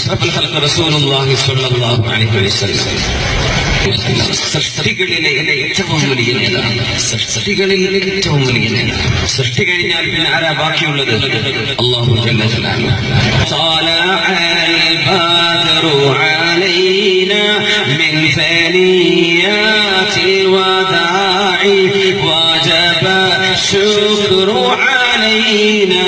അഷ്റഫുൽ ഖൽഖ് റസൂലുള്ളാഹി സ്വല്ലല്ലാഹു അലൈഹി വസല്ലം സൃഷ്ടികളിലെ ഏറ്റവും വലിയ നേതാവ് സൃഷ്ടികളിൽ ഏറ്റവും വലിയ നേതാവ് സൃഷ്ടി കഴിഞ്ഞാൽ പിന്നെ ആരാ ബാക്കിയുള്ളത് അള്ളാഹു ജല്ല ജലാലുഹു طلع البدر علينا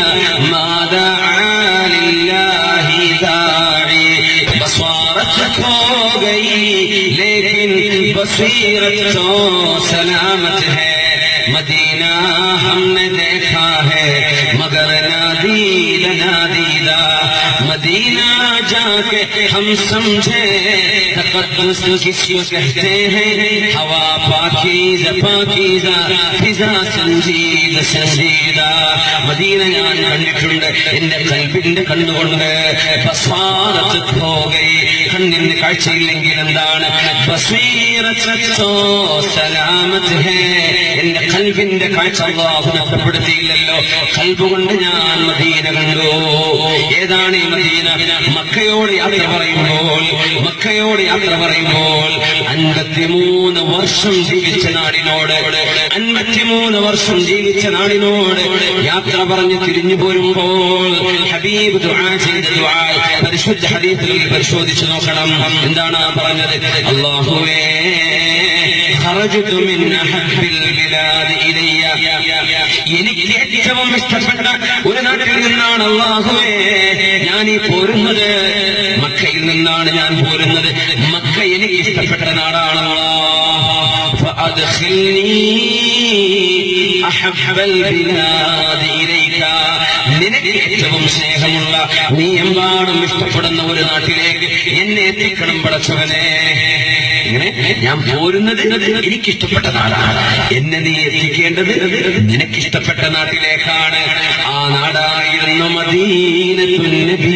बसीरत तो सलामत है मदीना हमने देखा है मगर नादीद नादीदा मदीना जाके हम समझे तकद्दुस किसको कहते हैं हवा पाकीज़ पाकीज़ा ഫിസാ സഞ്ജീദ സഞ്ജീദ മദീന ഞാൻ കണ്ടിട്ടുണ്ട് എന്റെ കൽബിന്റെ കണ്ണുകൊണ്ട് ബസ്വാറത്ത് പോകൈ കണ്ണിന് കാഴ്ചയില്ലെങ്കിൽ എന്താണ് ബസ്വീറത്തോ സലാമത്ത് ഹേ. എന്റെ കൽബിന്റെ കാഴ്ച അള്ളാഹു നഷ്ടപ്പെടുത്തിയില്ലല്ലോ. കൽബ് കൊണ്ട് ഞാൻ മദീന കണ്ടു. ഏതാണ് ഈ മദീന? മക്കയോട് യാത്ര പറയുമ്പോൾ മക്കയോട് യാത്ര പറയുമ്പോൾ അൻപത്തിമൂന്ന് വർഷം ജീവിച്ച നാടിനോട് അൻപത്തിമൂന്ന് വർഷം ജീവിച്ച നാടിനോട് യാത്ര പറഞ്ഞ് തിരിഞ്ഞു പോരുമ്പോൾ ഹബീബ് പരിശുദ്ധ ഹദീസിൽ പരിശോധിച്ചു നോക്കണം. എന്താണ് പറഞ്ഞത്? പറഞ്ഞത് അല്ലാഹുവേ خرجت من أحب البلاد إلي എനിക്ക് ഏറ്റവും ഇഷ്ടപ്പെട്ട ഒരു നാട്ടിൽ നിന്നാണ് അള്ളാഹുവേ ഞാൻ ഈ പോരുന്നത് മക്കയിൽ നിന്നാണ് ഞാൻ പോരുന്നത് മക്ക എനിക്ക് ഇഷ്ടപ്പെട്ട നാടാണല്ലോ فأدخلني أحب البلاد إليك നിനക്ക് ഏറ്റവും സ്നേഹമുള്ള നീ എമ്പാടും ഇഷ്ടപ്പെടുന്ന ഒരു നാട്ടിലേക്ക് എന്നെ എത്തിക്കണം പടച്ചവനെ. ഇങ്ങനെ ഞാൻ പോരുന്നത് എനിക്കിഷ്ടപ്പെട്ട നാടാണ്. എന്നെ നീ എത്തിക്കേണ്ടത് നിനക്കിഷ്ടപ്പെട്ട നാട്ടിലേക്കാണ്. ആ നാടായിരുന്നു മദീനത്തുൻ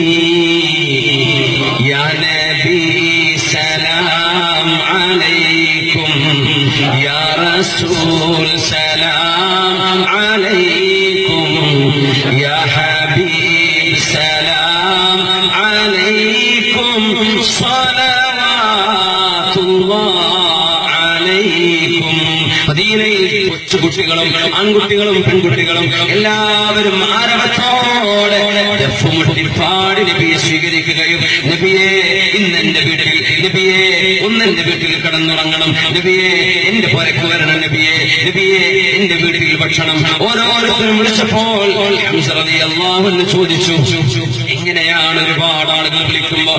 കൊച്ചുകുട്ടികളും ആൺകുട്ടികളും പെൺകുട്ടികളും എല്ലാവരും ആരവത്തോടെ പാടി നബിയെ സ്വീകരിക്കുകയും നബിയെ ഇന്ന് എന്റെ വീട്ടിൽ നബിയെ ഒന്ന് എന്റെ വീട്ടിൽ കിടന്നുറങ്ങണം. നബിയെ എന്റെ പുരക്ക് വരണം നബിയെ നബിയെ എന്റെ വീട്ടിൽ ഭക്ഷണം. ഓരോരുത്തരും വിളിച്ചപ്പോൾ ചോദിച്ചു എങ്ങനെയാണ് ഒരുപാട് ആളുകൾ വിളിക്കുമ്പോ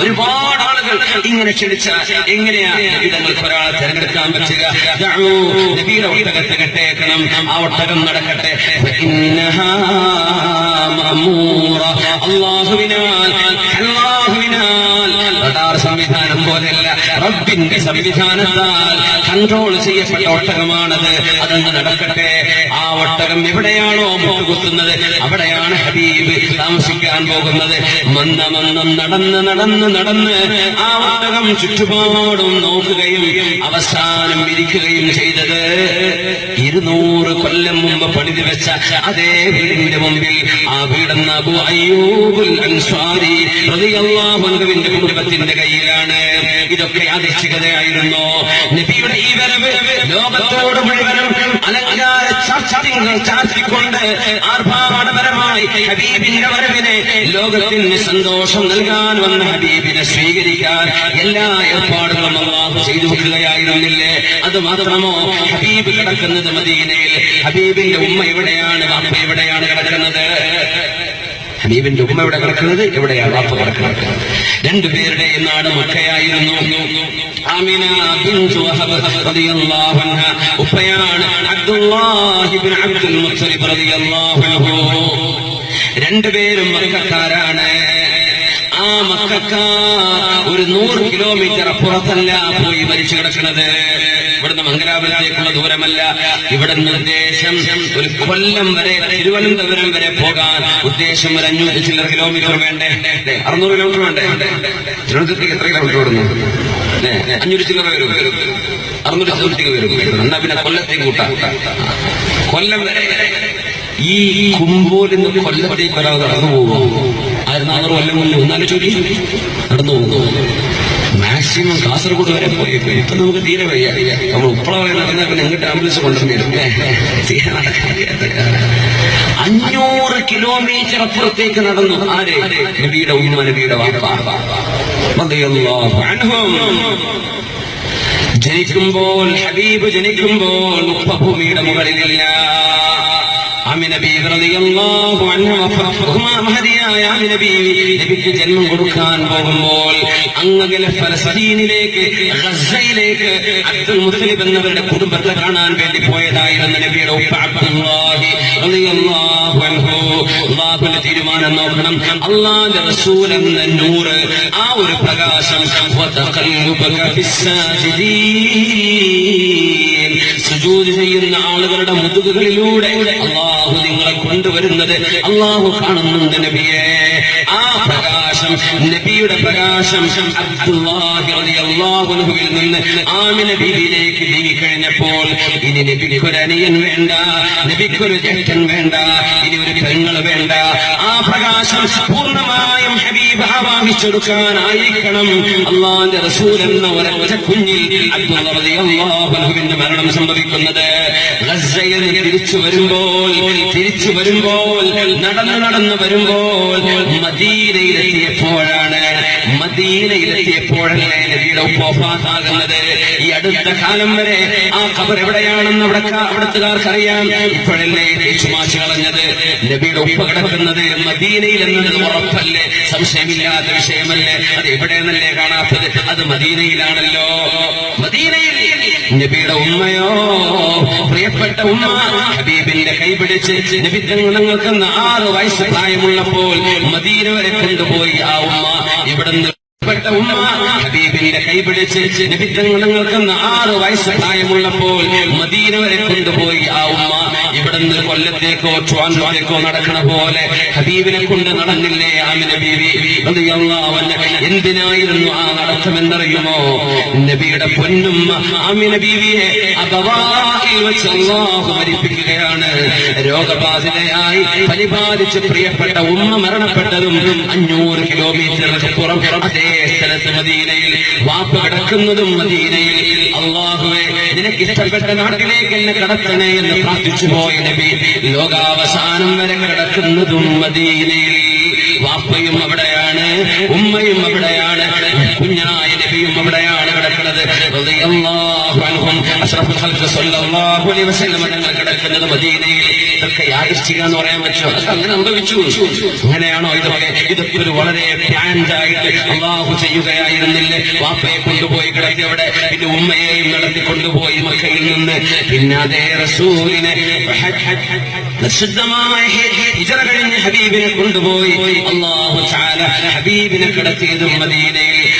ഒരുപാട് ആളുകൾ ഇങ്ങനെ ക്ഷണിച്ച എങ്ങനെയാണ് നബിതങ്ങൾക്ക് ഒരാളെ തിരഞ്ഞെടുക്കാൻ പറ്റുക? കെട്ടേക്കണം ആ ഒട്ടകം നടക്കട്ടെ. അള്ളാഹുവിനാൽ അള്ളാഹുവിനാൽ സംവിധാനം പോലെയല്ല റബ്ബിന്റെ സംവിധാനത്താൽ കൺട്രോൾ ചെയ്യപ്പെട്ട ഒട്ടകമാണത്. അതങ്ങ് നടക്കട്ടെ. ആ ഒട്ടകം എവിടെയാണോ മുട്ടുകുത്തുന്നത് അവിടെയാണ് ഹബീബ് താമസിക്കാൻ പോകുന്നത്. മന്ദ മന്ദം നടന്ന് നടന്ന് നടന്ന് ആ ഒട്ടകം ചുറ്റുപാടും നോക്കുകയും അവസാനം ഇരിക്കുകയും ചെയ്തത് ഇരുന്നൂറ് കൊല്ലം മുമ്പ് പണിതി വെച്ച അതേ വീടിന്റെ മുമ്പിൽ ആ വീടെന്ന അബു അയ്യൂബുൽ അൻസ്വാരി കുടുംബത്തിന്റെ കയ്യിലാണ്. ഇതൊക്കെ യാദൃച്ഛികതയായിരുന്നു നബിയുടെ ഈ വരവ് ലോകത്തോട് മുഴുവനും അലങ്കാര ചർച്ചകൾ ചാർത്തിക്കൊണ്ട് ആർഭാടപരമായി ഹബീബിന്റെ വരവിനെ ലോകത്തിന് സന്തോഷം നൽകാൻ വന്ന ഹബീബിനെ സ്വീകരിക്കാൻ എല്ലാ ഏർപ്പാടുകളും അള്ളാഹു ചെയ്തു അത് മാത്രമോ ഹബീബ് കിടക്കുന്നത് മദീനയിൽ? ഹബീബിന്റെ ഉമ്മ എവിടെയാണ്? വാപ്പ എവിടെയാണ് കിടക്കുന്നത്? ഹബീബിന്റെ ഉമ്മ എവിടെ കിടക്കുന്നത്? എവിടെയാണ് വാപ്പ കിടക്കുന്നത്? രണ്ടുപേരുടെ നാട് മക്കയായിരുന്നു. രണ്ടുപേരും മക്കക്കാരാണ്. ആ മക്കാർ ഒരു നൂറ് കിലോമീറ്റർ അപ്പുറത്തല്ല പോയി മരിച്ചു കിടക്കുന്നത്. മംഗലാപുരത്തേക്കുള്ള ദൂരമല്ല. ഇവിടെ നിർദ്ദേശം ഒരു കൊല്ലം വരെ തിരുവനന്തപുരം വരെ പോകാൻ ഉദ്ദേശം ഒരു അഞ്ഞൂറ്റി ചില്ലറ കിലോമീറ്റർ വേണ്ടേ? അറുന്നൂറ് കിലോമീറ്റർ വേണ്ടേ? തിരുവനന്തപുരത്തേക്ക് എത്ര കിലോമീറ്റർ ഓടുന്നു? അഞ്ഞൂറ് ചില്ലറ വരും. അറുന്നൂറ് ചില്ലറ വരും. എന്നാ പിന്നെ കൊല്ലത്തേക്ക് കൂട്ടാം. കൊല്ലം വരെ ഈ കുമ്പോലിന്ന് കൊല്ലത്തേക്ക് ഒരാൾ നടന്നു പോകും ആയിരത്തി നാനൂറ് കൊല്ലം മുന്നേ ഒന്നാലും ചൊല്ലി നടന്നു പോകുന്നു മാക്സിമം കാസർഗോഡ് വരെ പോയി ഇപ്പൊ നമുക്ക് തീരെ വയ്യ. നമ്മൾ ഉപ്പള വരെ നടന്നാൽ പിന്നെ എങ്ങോട്ട് ആംബുലൻസ് കാലം. അഞ്ഞൂറ് കിലോമീറ്റർ അപ്പുറത്തേക്ക് നടന്നു. ആര്? നബിയുടെ ഉമ്മ ജനിക്കുമ്പോൾ ഹബീബ് ജനിക്കുമ്പോൾ ഉപ്പഭൂമിയുടെ മുകളിലില്ല. ആമിന ബീവി റളിയല്ലാഹു അൻഹ ബഹുമാ മഹദിയായ ആമിന ബീവി നബിക്ക് ജന്മം കൊടുക്കാൻ പോകുമ്പോൾ അങ്ങകലെ ഫലസ്തീനിലേക്ക് ഗസയിലേക്ക് അബ്ദുൽ മുത്തലിബ് എന്നവരുടെ കുടുംബത്തെ കാണാൻ വേണ്ടി പോയതായിരുന്നു നബിയുടെ അബ്ദുല്ലാഹി റളിയല്ലാഹു അൻഹു. അല്ലാഹുവിന്റെ തീരുമാനം നോക്കണം. അള്ളാന്റെ റസൂൽ എന്ന നൂറ്. ആ ഒരു പ്രകാശം സുജൂദ് ചെയ്യുന്ന ആളുകളുടെ മുതുകുകളിലൂടെ അള്ളാഹു നിങ്ങളെ കൊണ്ടുവരുന്നത് അള്ളാഹു കാണുന്നുണ്ട് നബിയെ. ആ പ്രകാശം നബിയുടെ പ്രകാശം അബ്ദുല്ലാഹി റളിയല്ലാഹു അൻഹുവിൽ നിന്ന് ആമിന ബീവിയിലേക്ക് നീങ്ങിക്കഴിഞ്ഞപ്പോൾ ഇനി നബിക്കൊരു വേണ്ട നബിക്കൊരു ജേഷ്ഠൻ വേണ്ട ഇനി ഒരു പെങ്ങൾ വേണ്ട. ആ പ്രകാശം പൂർണമായും ഹബീബ് ആവാഹിച്ചെടുക്കാനായിരിക്കണം. അള്ളാന്റെ റസൂൽ എന്ന ഒരൊറ്റ കുഞ്ഞിൽ റളിയല്ലാഹു മരണം സംഭവിക്കുന്നത്. തിരിച്ചു വരുമ്പോൾ തിരിച്ചു വരുമ്പോൾ നടന്നു നടന്നു വരുമ്പോൾ മദീനയിലെത്തിയപ്പോഴാണ് മദീനയിലെത്തിയപ്പോഴല്ലേ നബിയുടെ ഉപ്പാസാകുന്നത് ഈ അടുത്ത കാലം വരെ ആ ഖബർ എവിടെയാണെന്ന് അവിടെ അവിടത്തുകാർക്ക് അറിയാം ഇപ്പോഴല്ലേ തേച്ചുമാച്ച് കളഞ്ഞത്. നബിയുടെ ഉപ്പ കിടക്കുന്നത് മദീനയിൽ എന്നത് ഉറപ്പല്ലേ? സംശയമില്ലാത്ത വിഷയമല്ലേ? അത് എവിടെയെന്നല്ലേ കാണാത്തത്? അത് മദീനയിലാണല്ലോ. മദീനയിൽ നബിയുടെ ഉമ്മയോ പ്രിയപ്പെട്ട ഉമ്മ ഹബീബിന്റെ കൈപിടിച്ച് നബി തങ്ങൾക്ക് ആറ് വയസ്സ് പ്രായമുള്ളപ്പോൾ മദീന വരെ കൊണ്ടുപോയി ആ ഉമ്മ. ഇവിടുന്ന് പ്പെട്ട ഉമ്മ ഹബീബിന്റെ കൈപിടിച്ച് നബി തങ്ങൾക്ക് ആറ് വയസ്സ് പ്രായമുള്ളപ്പോൾ മദീന വരെ കൊണ്ടുപോയി ആ ഉമ്മ. ഇവിടുന്ന് കൊല്ലത്തേക്കോ ട്വാൻഡ്രത്തേക്കോ നടക്കണ പോലെ ഹബീബിനെ കൊണ്ട് നടന്നില്ലേ ആമിന എന്തിനായിരുന്നു ആ നടത്തമെന്നറിയുമോ? നബിയുടെ പൊന്നും ആമിന ബീവിയെ വെച്ച് മരിപ്പിക്കുകയാണ്. രോഗബാധിതയായി പരിപാലിച്ച് പ്രിയപ്പെട്ട ഉമ്മ മരണപ്പെട്ടതും അഞ്ഞൂറ് കിലോമീറ്റർ പുറം അതേ മദീനയിൽ വാപ്പ കിടക്കുന്നതും മദീനയിൽ. അള്ളാഹുവെ നിനക്ക് ഇഷ്ടപ്പെട്ട നാട്ടിലേക്ക് എന്നെ കടത്തണേ എന്ന് പ്രാർത്ഥിച്ചു പോയ നബി ലോകാവസാനം വരെ കിടക്കുന്നതും മദീനയിൽ. വാപ്പയും അവിടെയാണ് ഉമ്മയും അവിടെയാണ് കുഞ്ഞായ നബിയും അവിടെയാണ് കിടക്കുന്നത്. കിടക്കുന്നത് മദീനയിൽ. ഇതൊക്കെ യാദൃശ്ചിക എന്ന് പറയാൻ പറ്റുമോ? അങ്ങനെ സംഭവിച്ചു. അങ്ങനെയാണോ ഇതൊക്കെ ഇതൊക്കെ ഒരു വളരെ അള്ളാഹു ചെയ്യുകയായിരുന്നില്ലേ? വാപ്പയെ കൊണ്ടുപോയി കിടത്തി അവിടെ പിന്നെ ഉമ്മയെയും നടത്തി കൊണ്ടുപോയി മക്കയിൽ നിന്ന്. പിന്നെ അതേ റസൂലിനെ ഹബീബിനെ കൊണ്ടുപോയി. അള്ളാഹു ഹബീബിനെ കിടത്തിയതും മദീനയിൽ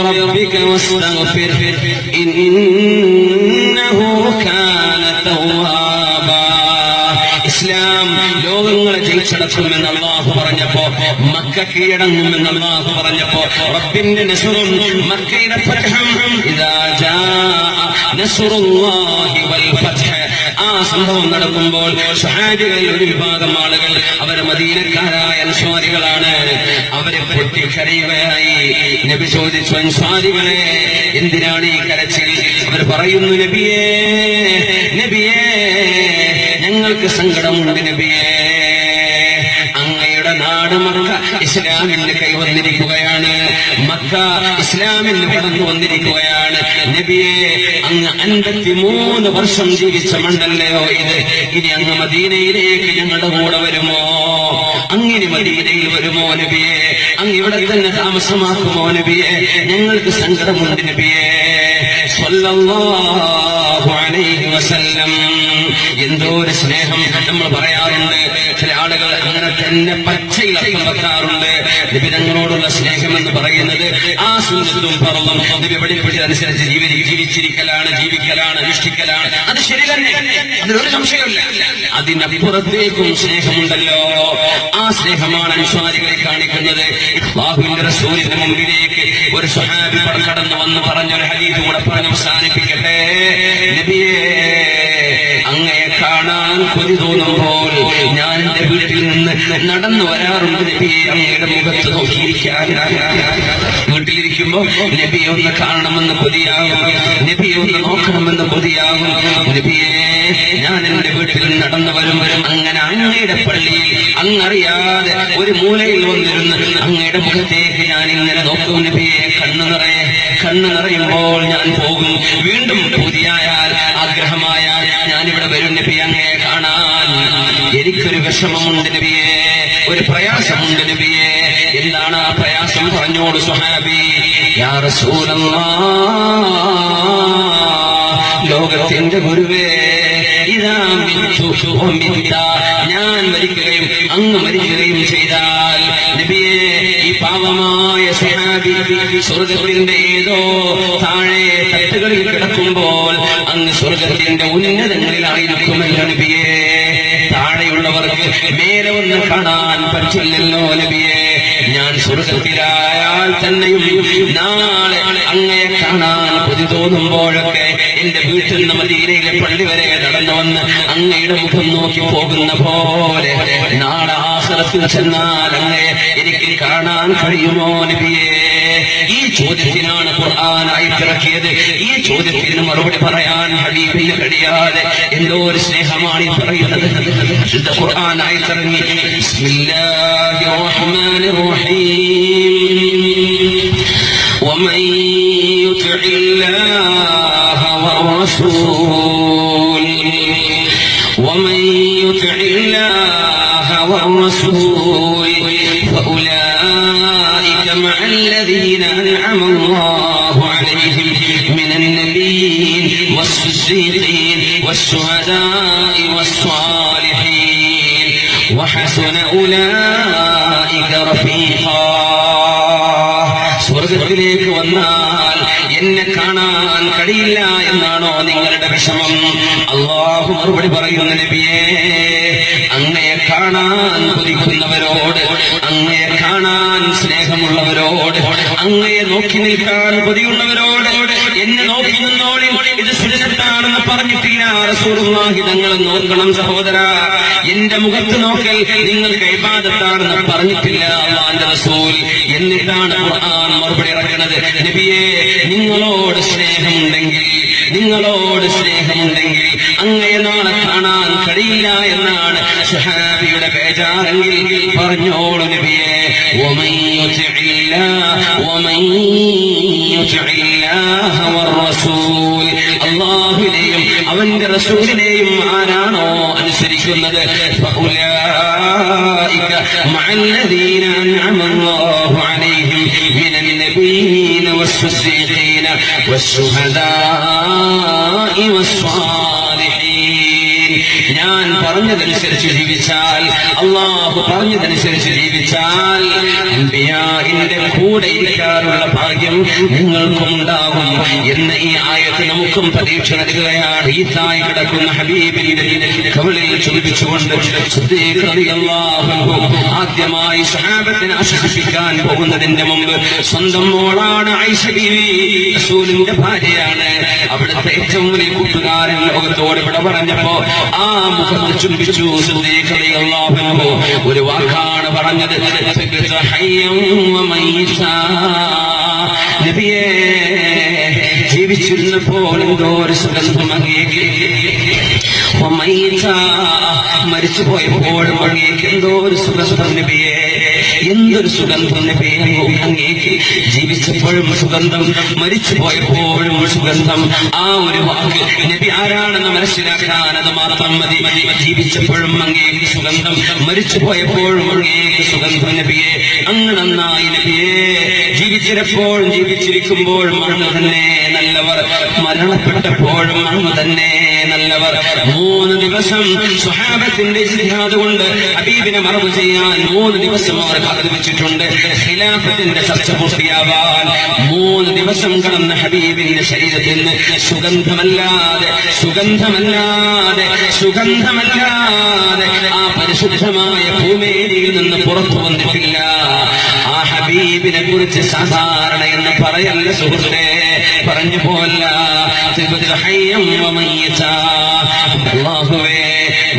ربك واستغفره إنه كان توابا ഇസ്ലാം ലോകങ്ങളെ ജയിച്ചടക്കുമെന്ന് അള്ളാഹു പറഞ്ഞപ്പോ മക്ക കീഴടങ്ങുമെന്ന് അള്ളാഹു പറഞ്ഞപ്പോ റബ്ബിന്റെ നസുറും മക്കയുടെ ഫത്ഹും ഇദാ ജാ നസുറുല്ലാഹി വൽ ഫത്ഹ് ആ സംഭവം നടക്കുമ്പോൾ സഹാജികളിൽ ഒരു വിഭാഗം ആളുകൾ അവർ മദീനക്കാരായ അൻസ്വാരികളാണ് അവരെ പൊട്ടിക്കരയുകയായി നബി ചോദിച്ചു അൻസ്വാരികളെ എന്തിനാണ് ഈ കരച്ചിൽ? അവർ പറയുന്നു നബിയേ നബിയേ ഞങ്ങൾക്ക് സങ്കടമുണ്ട് നബിയേ. അങ്ങയുടെ നാട് മക്ക ഇസ്ലാമിന് കൈവന്നിരിക്കുകയാണ് മക്ക ഇസ്ലാമിന് കടന്നു വന്നിരിക്കുകയാണ്. നബിയെ അങ്ങ് അൻപത്തിമൂന്ന് വർഷം ജീവിച്ച മണ്ണല്ലയോ ഇത്? ഇനി അങ്ങ് മദീനയിലേക്ക് ഞങ്ങളുടെ കൂടെ വരുമോ? അങ്ങനെ മദീനയിൽ വരുമോ നബിയെ? അങ്ങ് ഇവിടെ തന്നെ താമസമാക്കുമോ നബിയെ? ഞങ്ങൾക്ക് സങ്കടമുണ്ട് നബിയെ. സ്വല്ലല്ലാഹു അലൈഹി വസല്ലം. എന്തോ ഒരു സ്നേഹം നമ്മൾ പറയാറുണ്ട്. ചില ആളുകൾ അങ്ങനെ തന്നെ പച്ചയിൽ അർത്ഥം വെക്കാറുണ്ട്. സ്നേഹം എന്ന് പറയുന്നത് ആ സുന്ദരവും പറന്നും നബി പഠിപ്പിച്ചതനുസരിച്ച് ജീവി ജീവിച്ചിരിക്കലാണ് ജീവിക്കലാണ് അനുഷ്ഠിക്കലാണ്. അത് ശരി തന്നെ. അതിനൊരു സംശയമില്ല അതിനപ്പുറത്തേക്കും സ്നേഹമുണ്ടല്ലോ. ആ സ്നേഹമാണ് അനുസ്വാരികളെ കാണിക്കുന്നത്. ബാഹുവിന്റെ റസൂലിന്റെ മുമ്പിലേക്ക് ഒരു സ്വഹാബി കടന്നു വന്ന് പറഞ്ഞൊരു ഹദീസ് കൂടെ പറഞ്ഞ് അവസാനിപ്പിക്കട്ടെ നബിയേ അങ്ങയെ കാണാൻ കൊതി തോന്നുമ്പോൾ ഞാൻ എന്റെ വീട്ടിൽ നിന്ന് നടന്നു വരാറുണ്ട് നബിയെ അങ്ങയുടെ മുഖത്ത് നോക്കിയിരിക്കാൻ വീട്ടിലിരിക്കുമ്പോ നബിയെ ഒന്ന് കാണണമെന്ന് കൊതിയാകും. നബിയെ ഒന്ന് നോക്കണമെന്ന് കൊതിയാകും. നബിയെ ഞാൻ എന്റെ വീട്ടിൽ നടന്നു വരും അങ്ങനെ അങ്ങയുടെ പള്ളിയിൽ അങ്ങറിയാതെ ഒരു മൂലയിൽ വന്നിരുന്ന് അങ്ങയുടെ മുഖത്തേക്ക് ഞാൻ ഇങ്ങനെ നോക്കും. നബിയെ കണ്ണു നിറയെ കണ്ണു നിറയുമ്പോൾ വീണ്ടും പൂതിയായാൽ ആഗ്രഹമായാൽ ഞാനിവിടെ വരും നബി അങ്ങേ കാണാൻ. എനിക്കൊരു വിഷമമുണ്ട് നബിയെ ഒരു പ്രയാസമുണ്ട് നബിയെ. എന്താണ് ആ പ്രയാസം പറഞ്ഞോട് സുഹാബി. യാ ലോകത്തിന്റെ ഗുരുവേ ഇതാ ഞാൻ മരിക്കുകയും അങ്ങ് മരിക്കുകയും ചെയ്താൽ സുഹാബി സ്വർഗത്തിന്റെ ഏതോ താഴെ തട്ടുകളിൽ കിടക്കുമ്പോൾ അങ്ങ് സ്വർഗത്തിന്റെ ഉന്നതങ്ങളിലായിരിക്കുമല്ലോ നബിയെ. താഴെയുള്ളവർക്ക് നേരെ ഒന്ന് കാണാൻ പറ്റില്ലല്ലോ നബിയെ. ഞാൻ സ്വർഗത്തിലായാൽ തന്നെയും നാളെ അങ്ങയെ കാണാൻ കൊതി തോന്നുമ്പോഴൊക്കെ എന്റെ വീട്ടിൽ നിന്ന് മദീനയിലെ പള്ളി വരെ നടന്നു വന്ന് അങ്ങയുടെ മുഖം നോക്കി പോകുന്ന പോലെ നാളെ ആസനത്തിൽ ചെന്നാൽ അങ്ങയെ എനിക്ക് കാണാൻ കഴിയുമോ നബിയേ? ഈ ചോദ്യത്തിനാണ് ഖുർആൻ അയച്ചിറക്കിയത് ഈ ചോദ്യത്തിന് മറുപടി പറയാൻ ഹബീബിന് കഴിയാതെ എന്തോ ഒരു സ്നേഹമാണ് ഈ പറയുന്നത് ശുദ്ധ ഖുർആൻ അയച്ചിറങ്ങി ബിസ്മില്ലാഹിർ റഹ്മാനിർ റഹീം ومن يطع الله والرسول ومن يطع الله والرسول أنعم الله عليهم من النبيين والصديقين والشهداء والصالحين وحسن أولئك رفيقا സ്വർഗത്തിലേക്ക് വന്നാൽ എന്നെ കാണാൻ കഴിയില്ല എന്നാണോ നിങ്ങളുടെ വിഷമം അള്ളാഹു മറുപടി പറയുന്ന നബിയേ അങ്ങയെ കാണാൻ കൊതിക്കുന്നവരോട് നോക്കി നിൽക്കാൻ കൊതിയുള്ളവരോട് എന്നെ നോക്കി നിന്നോളി. ഇത് സുരക്ഷത്താണെന്ന് പറഞ്ഞിട്ടില്ല റസൂലുള്ളാഹി തങ്ങൾ നോക്കണം സഹോദര. എന്റെ മുഖത്ത് നോക്കൽ നിങ്ങൾക്ക് ഇബാദത്താണെന്ന് പറഞ്ഞിട്ടില്ല റസൂൽ. എന്നിട്ടാണ് ഖുർആൻ മറുപടി ഇറക്കുന്നത് നബിയെ നിങ്ങളോട് സ്നേഹമുണ്ടെങ്കിൽ നിങ്ങളോട് സ്നേഹമുണ്ടെങ്കിൽ അങ്ങയെ നാളെ കാണാൻ കഴിയില്ല എന്നാണ് സുഹാബിയുടെ ബേജാറെങ്കിൽ പറഞ്ഞോളൂ നബിയെ ومن يطع الله ومن يطع الله والرسول അള്ളാഹുവിനെയും അവന്റെ റസൂലിനെയും ആരാണോ അനുസരിക്കുന്നത് فأولئك مع الذين أنعم الله عليهم من النبيين والصديقين والشهداء والصالحين ഞാൻ പറഞ്ഞതനുസരിച്ച് ജീവിച്ചാൽ അള്ളാഹു പറഞ്ഞതനുസരിച്ച് ജീവിച്ചാൽ എന്റെ കൂടെ ഇരിക്കാനുള്ള ഭാഗ്യം നിങ്ങൾക്കും ഉണ്ടാകും എന്ന് ഈ ആയത്ത് നമുക്കും പരീക്ഷ നൽകുകയാണ് ഈ തായി കിടക്കുന്ന ഹബീബിന്റെ കവളിൽ ചോദിച്ചുകൊണ്ട് ആദ്യമായി സഹാബത്തിനെ ആശ്വസിപ്പിക്കാൻ പോകുന്നതിന്റെ മുമ്പ് സ്വന്തം മോളാണ് ഐഷ റസൂലിന്റെ ഭാര്യയാണ്. അവിടുത്തെ ഏറ്റവും വലിയ കൂട്ടുകാരൻ ലോകത്തോട് ഇവിടെ പറഞ്ഞപ്പോ ആ മുഖത്ത് ചുംബിച്ചു ഒരു വാക്കാണ് പറഞ്ഞത് ജീവിച്ചിരുന്ന ഹയ്യം വമയ്യിതാ." നബിയേ ജീവിച്ചിരുന്നപ്പോൾ എന്തോ ഒരു സുഗന്ധം. മരിച്ചു പോയപ്പോഴും അങ്ങേക്ക് എന്തോ ഒരു സുഗന്ധം നബിയേ എന്തൊരു സുഗന്ധം അങ്ങേക്ക് ജീവിച്ചപ്പോഴും സുഗന്ധം മരിച്ചു പോയപ്പോഴും സുഗന്ധം. ആ ഒരു വാക്ക് നബി ആരാണെന്ന് മനസ്സിലാക്കാൻ അത് മാത്രം മതി. ജീവിച്ചപ്പോഴും അങ്ങേക്ക് സുഗന്ധം മരിച്ചു പോയപ്പോഴും അങ്ങേക്ക് സുഗന്ധം നബിയെ. അങ്ങ് നന്നായി നബിയെ. ജീവിച്ചിരപ്പോഴും ജീവിച്ചിരിക്കുമ്പോഴും അങ്ങ് തന്നെ നല്ലവർ. മരണപ്പെട്ടപ്പോഴും അങ്ങ് തന്നെ നല്ലവർ മൂന്ന് ദിവസം സുഹാബത്തിന്റെ ജിഹാദ് കൊണ്ട് ഹബീബിനെ മറവ് ചെയ്യാൻ മൂന്ന് ദിവസം അവർ കാത്തിരിച്ചിട്ടുണ്ട് ഖിലാഫത്തിന്റെ ചർച്ച പൂർത്തിയാവാൻ മൂന്ന് ദിവസം കടന്ന ഹബീബിന്റെ ശരീരത്തിൽ സുഗന്ധമല്ലാതെ സുഗന്ധമല്ലാതെ സുഗന്ധമല്ലാതെ ആ പരിശുദ്ധമായ ഭൂമേരിയിൽ നിന്ന് പുറത്തു വന്നിട്ടില്ല. ആ ഹബീബിനെ കുറിച്ച് സാധാരണ എന്ന് പറയല്ല സുഹൃത്തെ. പറഞ്ഞു പോല്ല അള്ളാഹുവേ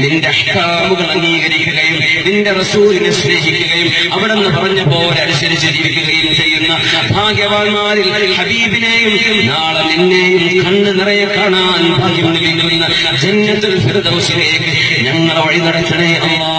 നിന്റെ അഹ്കാമുകൾ അംഗീകരിക്കുകയും നിന്റെ റസൂലിനെ സ്നേഹിക്കുകയും അവിടെ നിന്ന് പറഞ്ഞ പോലെ അനുസരിച്ച് ജീവിക്കുകയും ചെയ്യുന്ന ഭാഗ്യവാന്മാരിൽ ഹബീബിനെയും നാളെ നിന്നെയും കണ്ണ് നിറയെ കാണാൻ ഭാഗ്യം ലഭിക്കുന്ന ജന്നത്തുൽ ഫിർദൗസിലേക്ക് ഞങ്ങളെ വഴി നടക്കണേ അല്ലാ